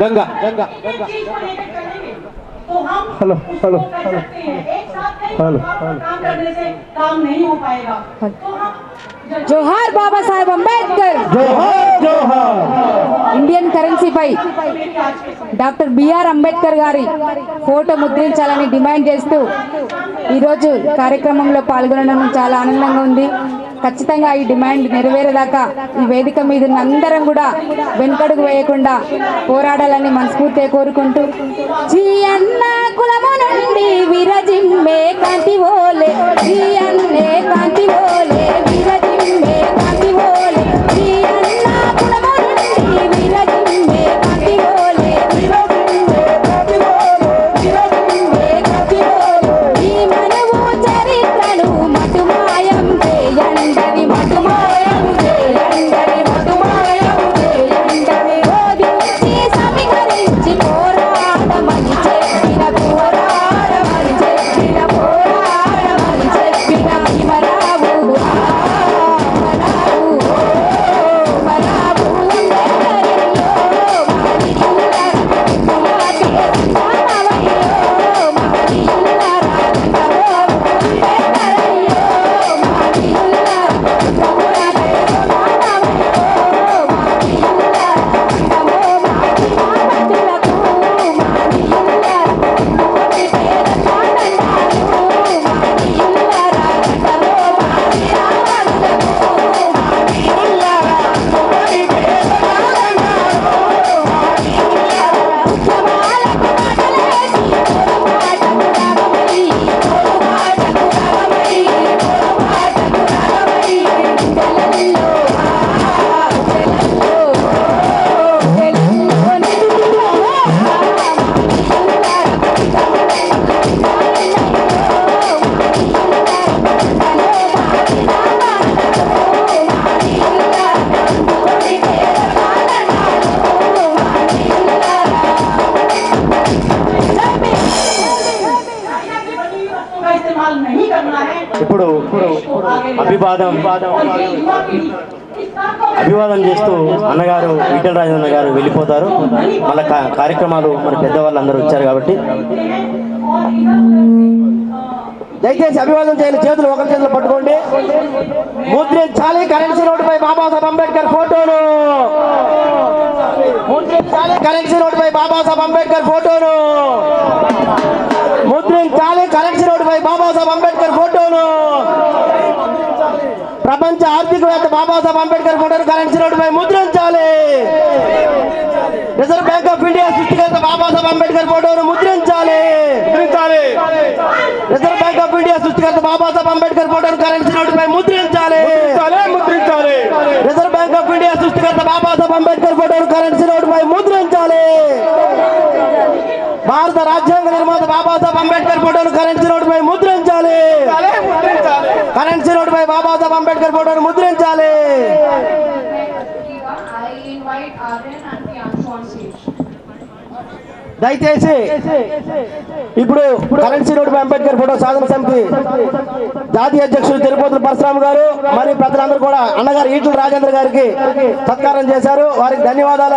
गंगा चीज को लेकर चलेंगे तो हम हेलो, हेलो, उसको कर सकते हैं एक साथ कई हेलो, बार काम करने से काम नहीं हो पाएगा तो हम जब- జోహార్ బాబాసాహెబ్ అంబేద్కర్ जोहर जोहर ఇండియన్ కరెన్సీపై డాక్టర్ బిఆర్ అంబేద్కర్ గారి ఫోటో ముద్రించాలని డిమాండ్ చేస్తూ ఈరోజు కార్యక్రమంలో పాల్గొనడం చాలా ఆనందంగా ఉంది ఖచ్చితంగా ఈ డిమాండ్ నెరవేరేదాకా ఈ వేదిక మీద అందరం కూడా వెనుకడుగు వేయకుండా పోరాడాలని మనస్ఫూర్తిగా కోరుకుంటూ జీ అన్న ఇప్పుడు అభివాదం అభివాదం చేస్తూ అన్నగారు ఈటల రాజేంద్ర గారు వెళ్ళిపోతారు. మన కార్యక్రమాలు మన పెద్దవాళ్ళు అందరూ వచ్చారు కాబట్టి. దయచేసి అభివాదం చేయాలి. చేతులు ఒకరి చేతులు పట్టుకోండి. ముద్రించాలి కరెన్సీ నోటుపై బాబాసాహెబ్ అంబేద్కర్ ఫోటోను ముద్రించాలి కరెన్సీ నోటుపై బాబాసాహెబ్ అంబేద్కర్ ఫోటోను ముద్రించాలి కరెన్సీ నోటుపై బాబాసాహెబ్ అంబేద్కర్ ఫోటోను. ప్రపంచ ఆర్థికవేత్త బాబాసాహెబ్ అంబేద్కర్ ఫోటోను కరెన్సీ నోటుపై ముద్రించాలి రిజర్వ్ బ్యాంక్ ఆఫ్ ఇండియా సృష్టికర్త బాబాసాహెబ్ అంబేద్కర్ ఫోటోను ముద్రించాలి ముద్రించాలి రిజర్వ్ బ్యాంక్ ఆఫ్ ఇండియా సృష్టికర్త బాబాసాహెబ్ అంబేద్కర్ ఫోటోను కరెన్సీ నోటుపై ముద్రించాలి ముద్రించాలి రిజర్వ్ బ్యాంక్ ఆఫ్ ఇండియా సృష్టికర్త బాబాసాహెబ్ అంబేద్కర్ ఫోటోను కరెన్సీ నోటుపై ముద్రించాలి భారత రాజ్యాంగ నిర్మాత బాబాసాహెబ్ అంబేద్కర్ ఫోటోను కరెన్సీ నోటుపై ముద్రించాలి. కరెన్సీ నోటుపై బాబాసాహెబ్ అంబేద్కర్ ఫోటోను ముద్రించాలి. దయచేసి ఇప్పుడు కరెన్సీ నోటుపై అంబేద్కర్ ఫోటో సాధన సమితి జాతీయ అధ్యక్షుడు తిరుపతి పరశురామ్ గారు మరియు ప్రజలందరూ కూడా అన్నగారు ఈటల రాజేంద్ర గారికి సత్కారం చేశారు. వారికి ధన్యవాదాలు.